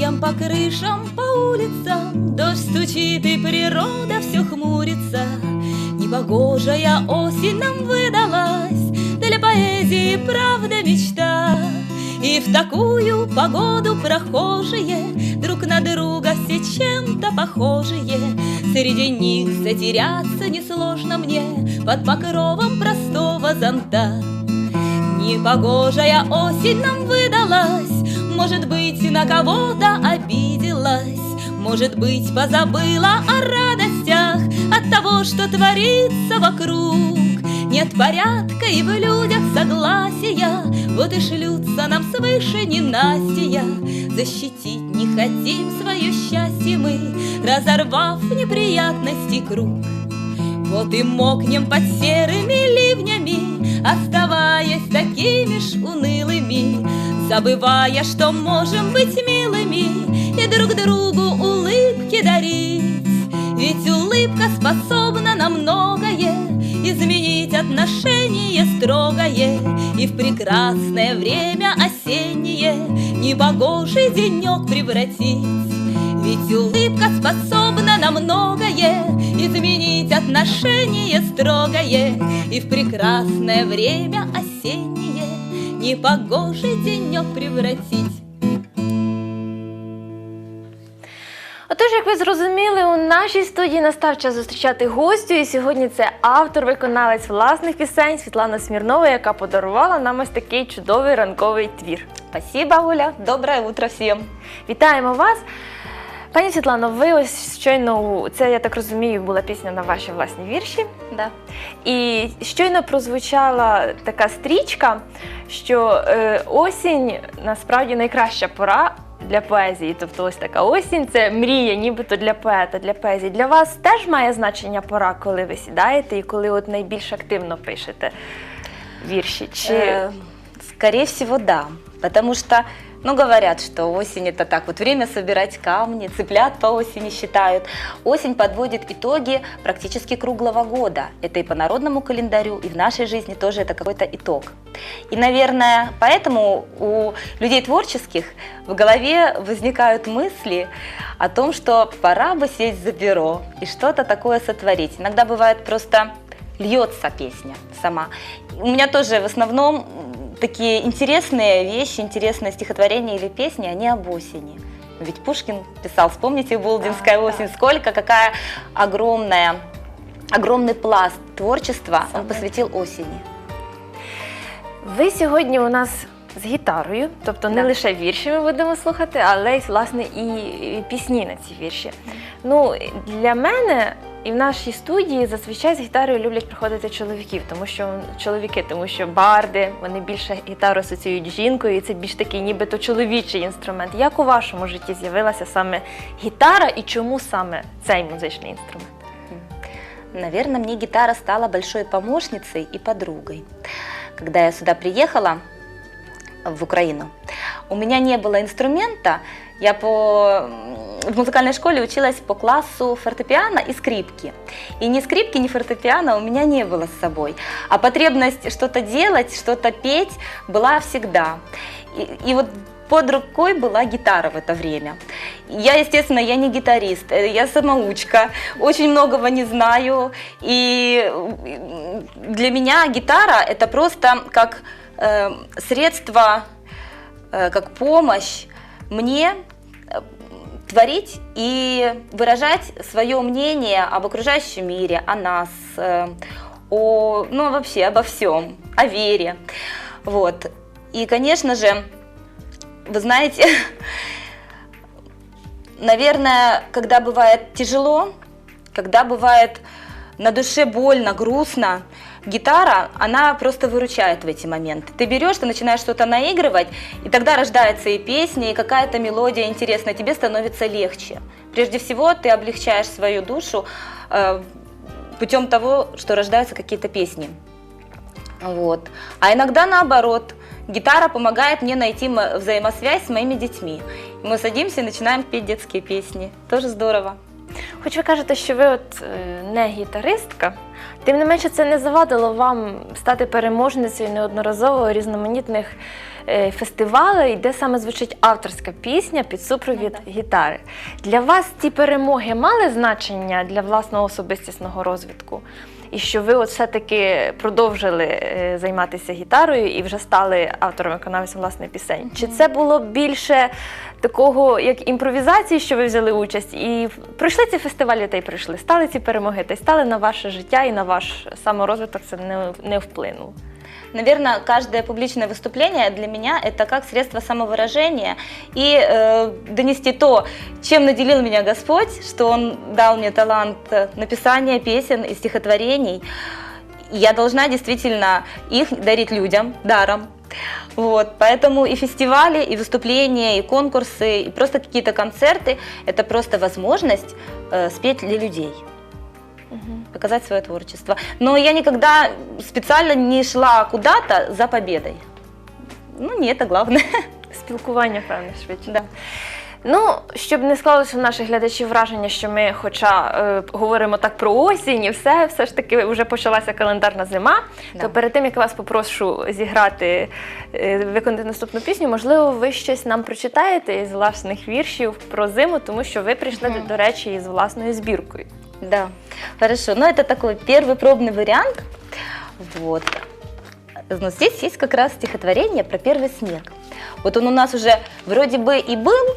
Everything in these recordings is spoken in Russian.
хлопьям по крышам, по улицам. Дождь стучит и природа все хмурится. Непогожая осень нам выдалась Для поэзии правда мечта. И в такую погоду прохожие Друг на друга все чем-то похожие. Среди них затеряться несложно мне Под покровом простого зонта. Непогожая осень нам выдалась Может быть, на кого-то обиделась. Может быть, позабыла о радостях От того, что творится вокруг. Нет порядка и в людях согласия Вот и шлются нам свыше ненастья. Защитить не хотим свое счастье мы Разорвав неприятности круг. Вот и мокнем под серыми ливнями, Оставаясь такими ж унылыми, Забывая, что можем быть милыми И друг другу улыбки дарить. Ведь улыбка способна на многое Изменить отношение строгое И в прекрасное время осеннее Непогожий денек превратить. Ведь улыбка способна на многое Изменить отношение строгое И в прекрасное время осеннее Непогожий денек превратить Отож, як ви зрозуміли, у нашій студії настав час зустрічати гостю, і сьогодні це автор-виконавець власних пісень Світлана Смірнова, яка подарувала нам ось такий чудовий ранковий твір. Спасибо, Оля. Доброе утро всем. Вітаємо вас! Пані Світлано, ви ось щойно це, я так розумію, була пісня на ваші власні вірші. Да. І щойно прозвучала така стрічка, що е, осінь насправді найкраща пора для поезії. Тобто, ось така осінь це мрія, нібито для поета, для поезії. Для вас теж має значення пора, коли ви сідаєте і коли от найбільш активно пишете вірші? Чи Э, Скорее всего, да. Потому что, ну, говорят, что осень это так вот время собирать камни, цыплят по осени считают. Осень подводит итоги практически круглого года. Это и по народному календарю, и в нашей жизни тоже это какой-то итог. И, наверное, поэтому у людей творческих в голове возникают мысли о том, что пора бы сесть за перо и что-то такое сотворить. Иногда бывает просто льется песня сама. У меня тоже в основном такие интересные вещи, интересные стихотворения или песни, они об осени. Ведь Пушкин писал, вспомните Булдинская Да, осень, сколько, какая огромная, огромный пласт творчества он Самое. посвятил осени. ви сьогодні у нас з гітарою, тобто не Да. лише вірші ми будемо слухати, але й власне і і пісні на ці вірші. Ну для мене і в нашій студії зазвичай з гітарою люблять приходити чоловіків, тому що чоловіки, тому що барди, вони більше гітару асоціюють з жінкою, і це більш такий, нібито чоловічий інструмент. Як у вашому житті з'явилася саме гітара і чому саме цей музичний інструмент? Наверное, мне гитара стала большой помощницей и подругой. Когда я сюда приехала, в Украину, у меня не было инструмента. Я по, в музыкальной школе училась по классу фортепиано и скрипки. И ни скрипки, ни фортепиано у меня не было с собой. А потребность что-то делать, что-то петь была всегда. И, и вот под рукой была гитара в это время. Я, естественно, я не гитарист, э, я самоучка, очень многого не знаю. И для меня гитара это просто как э, средство, э, как помощь мне творить и выражать свое мнение об окружающем мире, о нас, э, о, ну вообще обо всем, о вере. Вот. И, конечно же, вы знаете, наверное, когда бывает тяжело, когда бывает на душе больно, грустно, гитара, она просто выручает в эти моменты. Ты берешь, ты начинаешь что-то наигрывать, и тогда рождается и песня, и какая-то мелодия интересная, тебе становится легче. Прежде всего, ты облегчаешь свою душу э, путем того, что рождаются какие-то песни. Вот. А иногда наоборот. Гитара помогает мне найти мо- взаимосвязь с моими детьми. Мы садимся и начинаем петь детские песни. Тоже здорово. Хоч ви кажете, що ви от е, не гітаристка, тим не менше це не завадило вам стати переможницею неодноразово різноманітних е, фестивалей, де саме звучить авторська пісня під супровід Ну, гітари. Для вас ці перемоги мали значення для власного особистісного розвитку? І що ви от все-таки продовжили е, займатися гітарою і вже стали автором виконавцем власних пісень? Чи це було більше такого, як імпровізації, що ви взяли участь, і пройшли ці фестивалі та й прийшли, стали ці перемоги та й стали на ваше життя і на ваш саморозвиток це не, не вплинуло? Наверное, каждое публичное выступление для меня это как средство самовыражения и э, донести то, чем наделил меня Господь, что Он дал мне талант написания песен и стихотворений. Я должна действительно их дарить людям даром. Вот, поэтому и фестивали, и выступления, и конкурсы, и просто какие-то концерты – это просто возможность э, спеть для людей показать свое творчество. Но я никогда специально не шла куда-то за победой. Ну, не это главное. Спілкування, певне, швидше. Да. Ну, щоб не склалося у наших глядачів враження, що ми, хоча е, говоримо так про осінь і все, все ж таки вже почалася календарна зима. Да. То перед тим як вас попрошу зіграти, е, виконати наступну пісню, можливо, ви щось нам прочитаєте із власних віршів про зиму, тому що ви прийшли, Мгм. до речі, із власною збіркою. Да, хорошо. Но это такой первый пробный вариант. Вот. Но здесь есть как раз стихотворение про первый снег. Вот он у нас уже вроде бы и был,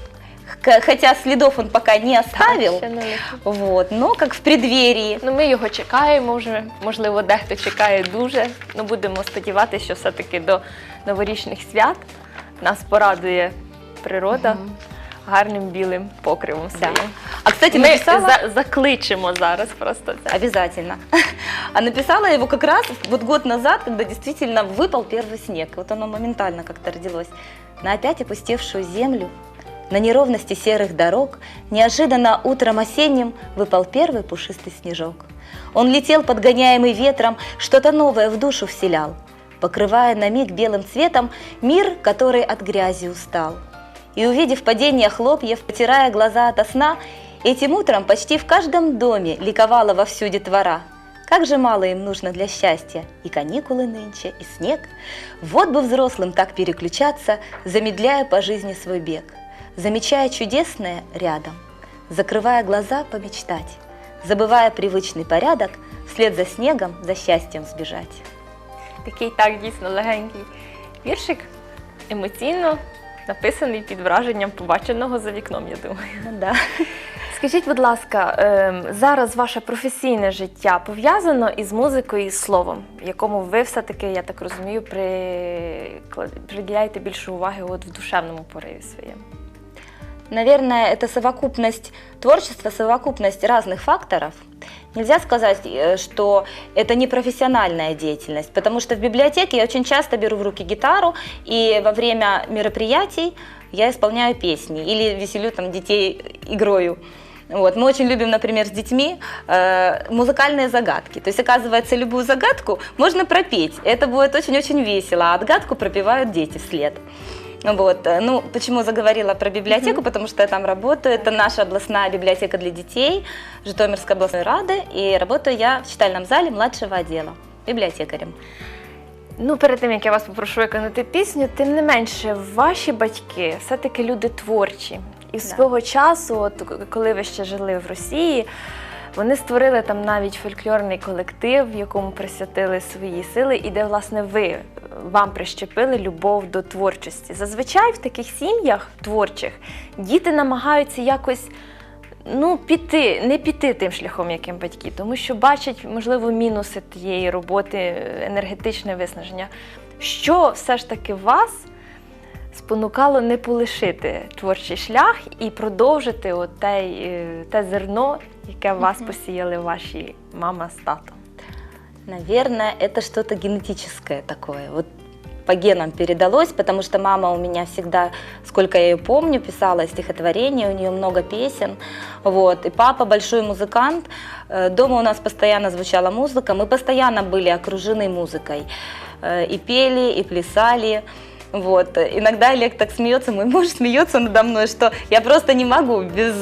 х- хотя следов он пока не оставил. Ще не летить. Вот, но как в преддверии. Ну, ми його чекаємо вже. Можливо, дехто чекає дуже. Ну, будемо сподіватися, що все-таки до новорічних свят нас порадує природа Мгм. гарним білим покривом Да. своїм. А, кстати, Ми написала... за- закличемо зараз просто це. Обязательно. А написала его как раз вот год назад, когда действительно выпал первый снег. Вот оно моментально как-то родилось. На опять опустевшую землю, на неровности серых дорог, неожиданно утром осенним выпал первый пушистый снежок. Он летел, подгоняемый ветром, что-то новое в душу вселял, покрывая на миг белым цветом мир, который от грязи устал. И увидев падение хлопьев, потирая глаза ото сна, этим утром почти в каждом доме ликовала вовсю детвора. Как же мало им нужно для счастья, и каникулы нынче, и снег. Вот бы взрослым так переключаться, замедляя по жизни свой бег, замечая чудесное рядом, закрывая глаза помечтать, забывая привычный порядок, вслед за снегом, за счастьем сбежать. Такий так дійсно легенький віршик, емоційно написаний під враженням побаченого за вікном, я думаю. Ну да. Скажіть, будь ласка, ем, зараз ваше професійне життя пов'язано із музикою і з словом, якому ви все-таки, я так розумію, прикла- приділяєте більше уваги от в душевному пориві своєму. Наверное, это совокупность творчества, совокупность разных факторов. Нельзя сказать, э, что это не профессиональная деятельность, потому что в библиотеке я очень часто беру в руки гитару, и во время мероприятий я исполняю песни или веселю там детей игрою. Вот. Мы очень любим, например, с детьми э, музыкальные загадки. То есть, оказывается, любую загадку можно пропеть. Это будет очень-очень весело, а отгадку пропевают дети вслед. Вот. э, Ну, почему заговорила про библиотеку? Потому что я там работаю. Это наша областная библиотека для детей Житомирской областной рады. И работаю я в читальном зале младшего отдела библиотекарем. Ну, перед тим як я вас попрошу виконати пісню, тим не менше, ваші батьки все-таки люди творчі. І Да. свого часу, от коли ви ще жили в Росії, вони створили там навіть фольклорний колектив, в якому присвятили свої сили, і де, власне, ви вам прищепили любов до творчості. Зазвичай в таких сім'ях творчих діти намагаються якось. Ну, піти, не піти тим шляхом, яким батьки, тому що бачать, можливо, мінуси тієї роботи, енергетичне виснаження. Що все ж таки вас спонукало не полишити творчий шлях і продовжити от те, е, те зерно, яке в вас Мгм. посіяли ваші мама з татом? Наверное, это что-то генетическое такое. Вот по генам передалось, потому что мама у меня всегда, сколько я ее помню, писала стихотворения, у нее много песен. Вот. И папа большой музыкант. Э, Дома у нас постоянно звучала музыка, мы постоянно были окружены музыкой. Э, И пели, и плясали. Вот. Иногда Олег так смеется, мой муж смеется надо мной, что я просто не могу без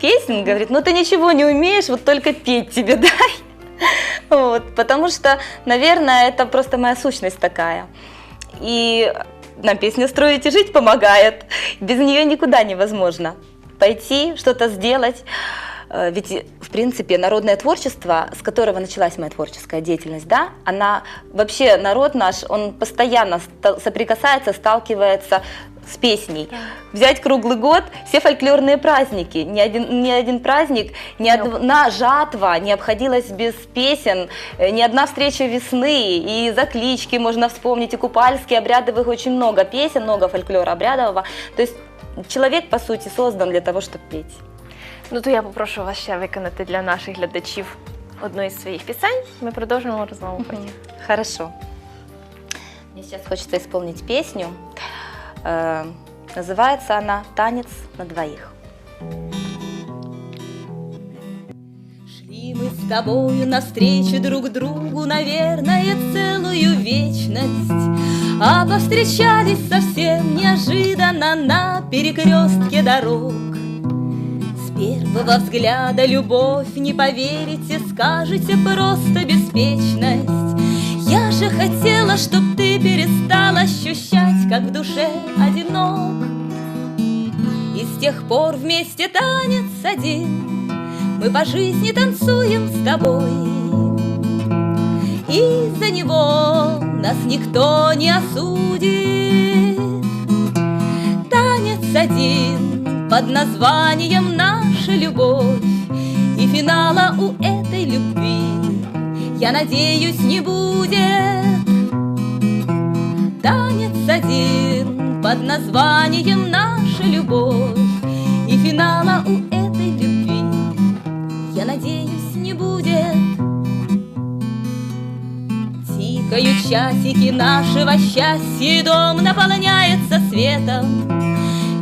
песен. Говорит, ну ты ничего не умеешь, вот только петь тебе дай. Вот, потому что, наверное, это просто моя сущность такая. И нам песня «Строить и жить» помогает. Без нее никуда невозможно пойти, что-то сделать. Э, ведь, в принципе, народное творчество, с которого началась моя творческая деятельность, да, она вообще, народ наш, он постоянно соприкасается, сталкивается с песней. Да. Взять круглый год, все фольклорные праздники. Ни один, ни один праздник, ни одна жатва не обходилась без песен, э, ни одна встреча весны, и заклички можно вспомнить, и купальские, обрядовых очень много песен, много фольклора обрядового. То есть человек, по сути, создан для того, чтобы петь. Ну то я попрошу вас ще виконати для наших глядачів одну із своїх пісень. Ми продовжимо розмову потім. Хорошо. Мне сейчас хочется исполнить песню. Э, называется она «Танец на двоих». Шли мы с тобою навстречу друг другу, наверное, целую вечность. А повстречались совсем неожиданно на перекрестке дорог. первого взгляда любовь, не поверите, скажете просто беспечность. Я же хотела, чтоб ты перестал ощущать, как в душе одинок. И с тех пор вместе танец один, мы по жизни танцуем с тобой. И за него нас никто не осудит. Танец один под названием наша любовь И финала у этой любви. Я надеюсь не будет Танец один под названием наша любовь И финала у этой любви. Я надеюсь не будет Тикают часики нашего счастья Дом наполняется светом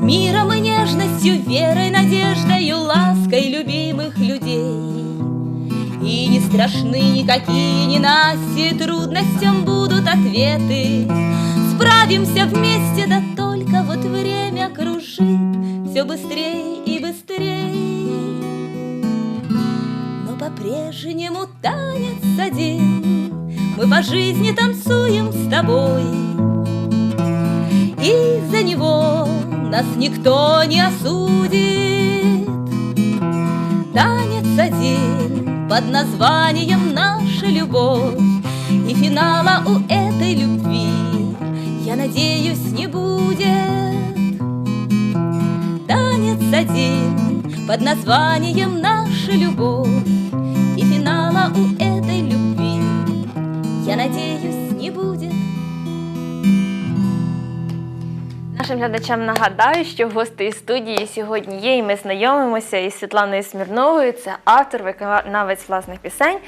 Миром и нежностью, верой, надеждой, страшны никакие ненастья, трудностям будут ответы. Справимся вместе, да только вот время кружит все быстрее и быстрее. Но по-прежнему танец один, мы по жизни танцуем с тобой. И за него нас никто не осудит. Танец один под названием «Наша любовь» И финала у этой любви, я надеюсь, не будет. Танец один под названием «Наша любовь» И финала у этой любви, я надеюсь, не будет. Нашим глядачам нагадаю, що гостею студії сьогодні є, і ми знайомимося із Світланою Смірновою. Це автор, виконавець власних пісень.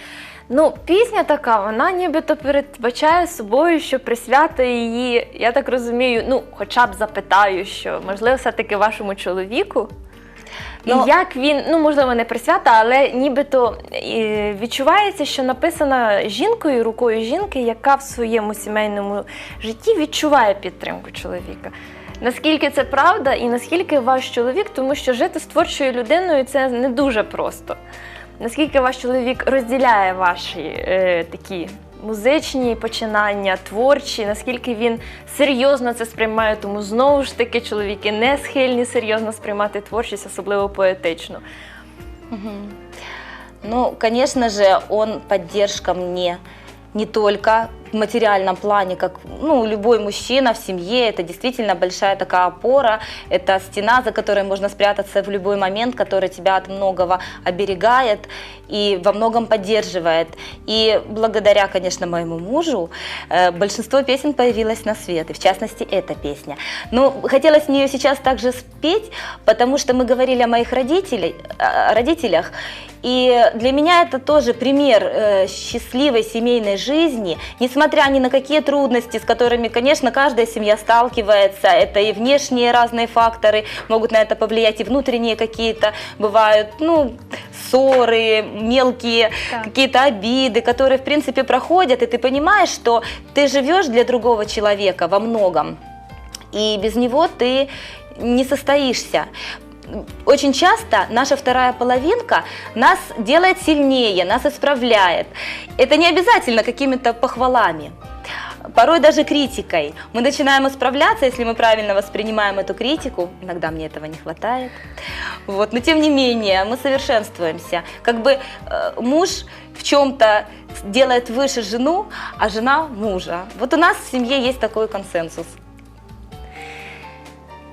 Ну, пісня така, вона нібито передбачає собою, що присвята її, я так розумію, ну, хоча б запитаю, що можливо, все-таки вашому чоловіку. Ну, як він, ну можливо, не присвята, але нібито відчувається, що написана жінкою, рукою жінки, яка в своєму сімейному житті відчуває підтримку чоловіка. Наскільки це правда, і наскільки ваш чоловік, тому що жити з творчою людиною це не дуже просто. Наскільки ваш чоловік розділяє ваші е, такі музичні починання, творчі, наскільки він серйозно це сприймає, тому знову ж таки чоловіки не схильні серйозно сприймати творчість, особливо поетично. Угу. Ну, конечно же, он поддержка мне не только в материальном плане, как ну, любой мужчина в семье, это действительно большая такая опора, это стена, за которой можно спрятаться в любой момент, которая тебя от многого оберегает и во многом поддерживает. И благодаря, конечно, моему мужу э, большинство песен появилось на свет, и в частности эта песня. Но ну, хотелось мне ее сейчас также спеть, потому что мы говорили о моих родителях, и для меня это тоже пример э, счастливой семейной жизни, несмотря ни на какие трудности, с которыми, конечно, каждая семья сталкивается. Это и внешние разные факторы могут на это повлиять, и внутренние какие-то бывают, ну, ссоры, мелкие да. какие-то обиды, которые, в принципе, проходят, и ты понимаешь, что ты живешь для другого человека во многом, и без него ты не состоишься очень часто наша вторая половинка нас делает сильнее, нас исправляет. Это не обязательно какими-то похвалами. порой даже критикой. Мы начинаем исправляться, если мы правильно воспринимаем эту критику. Иногда мне этого не хватает. Вот. Но тем не менее, мы совершенствуемся. Как бы э, муж в чем-то делает выше жену, а жена мужа. Вот у нас в семье есть такой консенсус.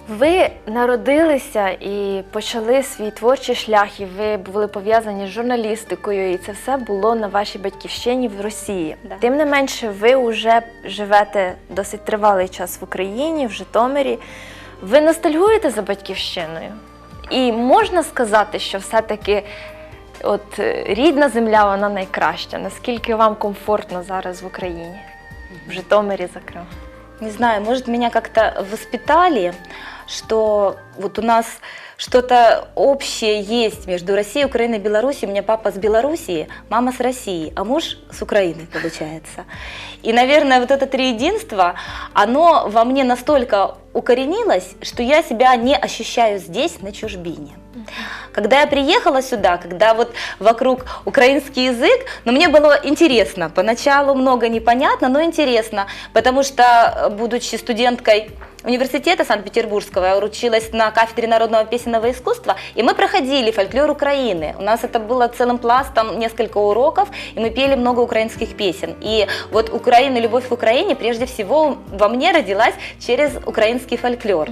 Ви народилися і почали свій творчий шлях, і ви були пов'язані з журналістикою, і це все було на вашій батьківщині в Росії. Да. Тим не менше, ви вже живете досить тривалий час в Україні, в Житомирі. Ви ностальгуєте за батьківщиною? І можна сказати, що все-таки от е, рідна земля вона найкраща. Наскільки вам комфортно зараз в Україні, в Житомирі, зокрема? Не знаю, может, меня как-то воспитали, что вот у нас что-то общее есть между Россией, Украиной и Белоруссией. У меня папа с Белоруссии, мама с России, а муж с Украины, получается. И, наверное, вот это триединство, оно во мне настолько укоренилось, что я себя не ощущаю здесь, на чужбине. Когда я приехала сюда, когда вот вокруг украинский язык, но мне было интересно. Поначалу много непонятно, но интересно, потому что, будучи студенткой университета Санкт-Петербургского, я училась на кафедре народного песенного искусства, и мы проходили фольклор Украины. У нас это было целым пластом несколько уроков, и мы пели много украинских песен. И вот Украина, любовь к Украине, прежде всего, во мне родилась через украинский фольклор.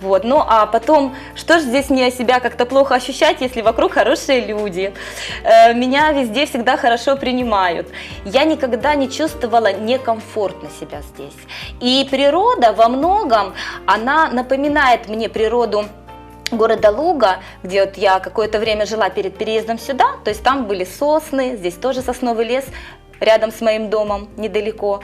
Вот. Ну а потом, что же здесь мне себя как-то плохо ощущать, если вокруг хорошие люди? Э, Меня везде всегда хорошо принимают. Я никогда не чувствовала некомфортно себя здесь. И природа во многом, она напоминает мне природу города Луга, где вот я какое-то время жила перед переездом сюда, то есть там были сосны, здесь тоже сосновый лес рядом с моим домом, недалеко.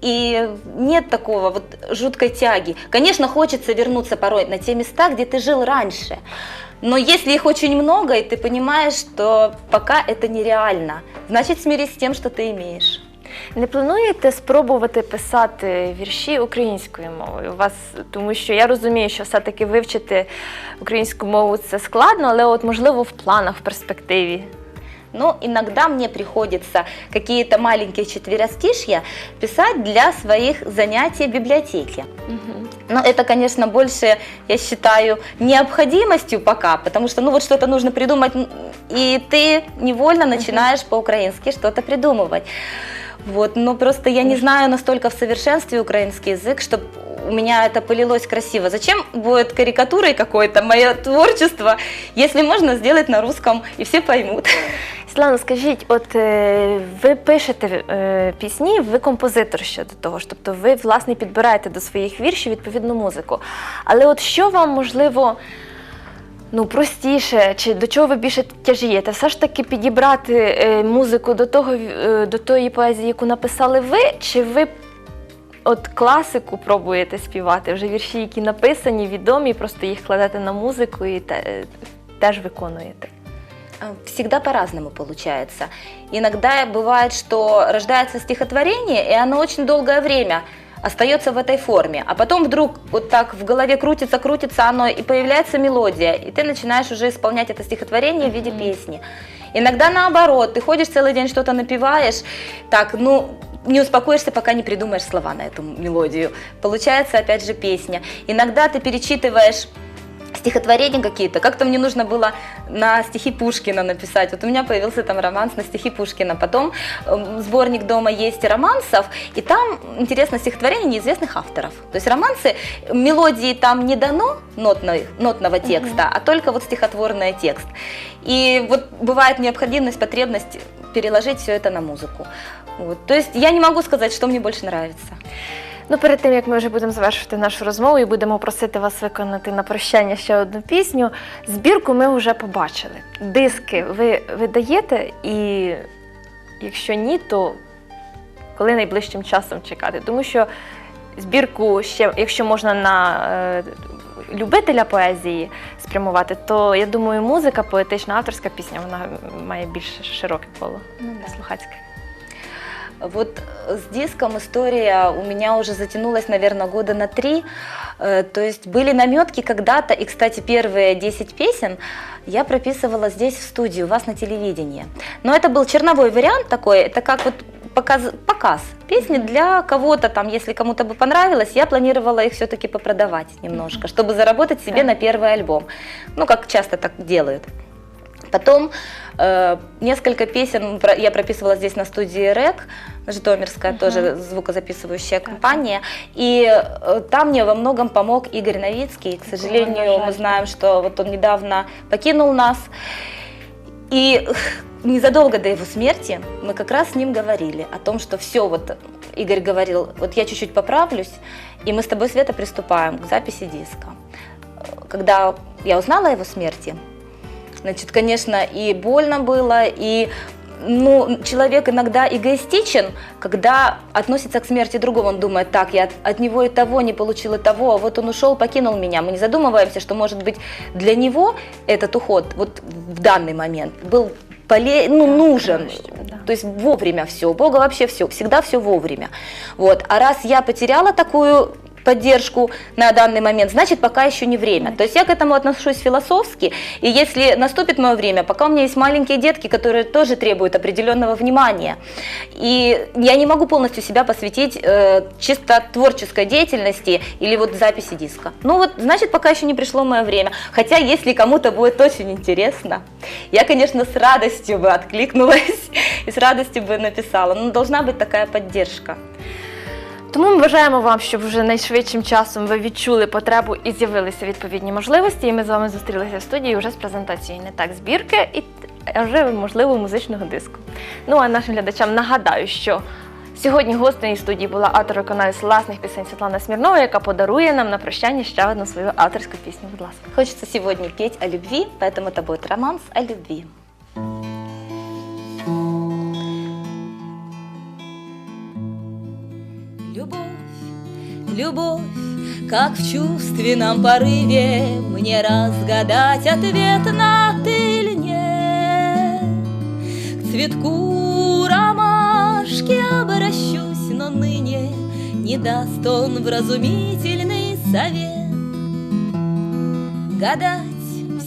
И нет такого вот жуткой тяги. Конечно, хочется вернуться порой на те места, где ты жил раньше. Но если их очень много, и ты понимаешь, что пока это нереально, значит смирись с тем, что ты имеешь. Не плануєте спробувати писати вірші українською мовою? У вас, тому що я розумію, що все-таки вивчити українську мову це складно, але от можливо в планах, в перспективі. Но иногда мне приходится какие-то маленькие четверостишья писать для своих занятий в библиотеке. Но это, конечно, больше, я считаю, необходимостью пока, потому что, ну, вот что-то нужно придумать, м, и ты невольно начинаешь по-украински что-то придумывать. Вот, но просто я не знаю настолько в совершенстве украинский язык, чтобы у меня это полилось красиво. Зачем будет карикатурой какой-то мое творчество, если можно сделать на русском, и все поймут. Світлана, скажіть, от е, ви пишете е, пісні, ви композитор щодо того ж, тобто ви власне підбираєте до своїх віршів відповідну музику. Але от що вам можливо Ну, простіше, чи до чого ви більше тяжієте? Все ж таки підібрати е, музику до того, е, до тої поезії, яку написали ви, чи ви от класику пробуєте співати, вже вірші, які написані, відомі, просто їх кладете на музику і те, е, теж виконуєте? А, Всегда по-разному получается. Иногда бывает, что рождается стихотворение, и оно очень долгое время остается в этой форме, а потом вдруг вот так в голове крутится, крутится оно, и появляется мелодия, и ты начинаешь уже исполнять это стихотворение в виде песни. Иногда наоборот, ты ходишь целый день что-то напеваешь, так, ну, не успокоишься, пока не придумаешь слова на эту мелодию. Получается, опять же, песня. Иногда ты перечитываешь стихотворения какие-то. Как-то мне нужно было на стихи Пушкина написать. Вот у меня появился там романс на стихи Пушкина. Потом эм, сборник дома есть романсов, и там интересно стихотворение неизвестных авторов. То есть романсы, мелодии там не дано нотной, нотного текста, а только вот стихотворный текст. И вот бывает необходимость, потребность переложить все это на музыку. Вот. То есть я не могу сказать, что мне больше нравится. Ну, перед тим як ми вже будемо завершувати нашу розмову і будемо просити вас виконати на прощання ще одну пісню. Збірку ми вже побачили. Диски ви видаєте, і якщо ні, то коли найближчим часом чекати? Тому що збірку ще, якщо можна на е, любителя поезії спрямувати, то я думаю, музика, поетична, авторська пісня, вона має більш широке коло Ну слухацьке. Вот э, с диском история у меня уже затянулась, наверное, года на три. Э, То есть были наметки когда-то, и, кстати, первые 10 песен я прописывала здесь в студии, у вас на телевидении. Но это был черновой вариант такой, это как вот показ, показ песни для кого-то там, если кому-то бы понравилось, я планировала их все-таки попродавать немножко, чтобы заработать себе на первый альбом. Ну, как часто так делают. Потом э, несколько песен я прописывала здесь на студии РЭК, Житомирская Мгм. тоже звукозаписывающая компания. И э, там мне во многом помог Игорь Новицкий. К сожалению, мы знаем, что вот он недавно покинул нас. И незадолго до его смерти мы как раз с ним говорили о том, что все, вот Игорь говорил, вот я чуть-чуть поправлюсь, и мы с тобой, Света, приступаем к записи диска. Когда я узнала о его смерти, значит, конечно, и больно было, и ну, человек иногда эгоистичен, когда относится к смерти другого. Он думает, так, я от, от него и того не получил и того, а вот он ушел, покинул меня. Мы не задумываемся, что, может быть, для него этот уход вот в данный момент был поле... ну, Да, нужен. конечно, да. То есть вовремя все. У Бога вообще все, всегда все вовремя. Вот. А раз я потеряла такую поддержку на данный момент, значит, пока еще не время. То есть я к этому отношусь философски, и если наступит мое время, пока у меня есть маленькие детки, которые тоже требуют определенного внимания, и я не могу полностью себя посвятить э, чисто творческой деятельности или вот записи диска. Ну вот, значит, пока еще не пришло мое время. Хотя, если кому-то будет очень интересно, я, конечно, с радостью бы откликнулась и с радостью бы написала. Но должна быть такая поддержка. Тому ми бажаємо вам, щоб вже найшвидшим часом ви відчули потребу і з'явилися відповідні можливості. І ми з вами зустрілися в студії вже з презентацією не так збірки, і вже можливо музичного диску. Ну а нашим глядачам нагадаю, що сьогодні гостею студії була автор виконавець власних пісень Світлана Смірнова, яка подарує нам на прощання ще одну свою авторську пісню. Будь ласка. Хочется сегодня петь о любви, поэтому это будет романс о любви. Любовь, как в чувственном порыве Мне разгадать ответ на ты или нет. К цветку ромашки обращусь, но ныне Не даст он вразумительный совет. Гадать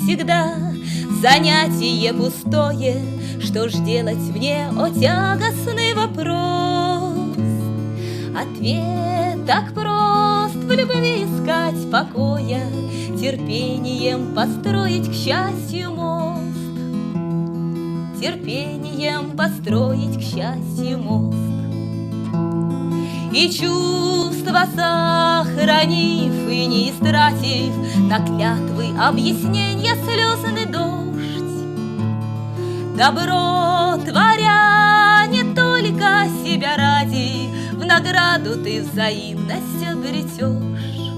всегда занятие пустое, Что ж делать мне, о тягостный вопрос? Ответ так прост в любви искать покоя, Терпением построить к счастью мост. Терпением построить к счастью мост. И чувства сохранив и не истратив На клятвы объяснения слезный дождь Добро творя не только себя ради В награду ты взаимность обретешь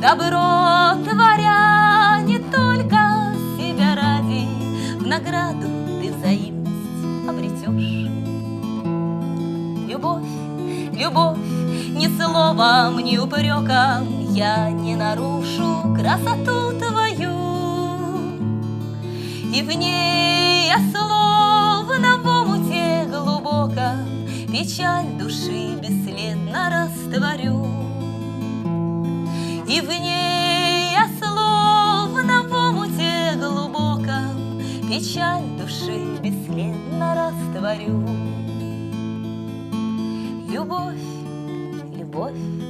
Добро творя не только себя ради В награду ты взаимность обретешь Любовь, любовь, ни словом, ни упреком Я не нарушу красоту твою. И в ней я словно в омуте глубоком Печаль души бесследно растворю. И в ней я словно в омуте глубоком Печаль души бесследно растворю. Любовь, любовь,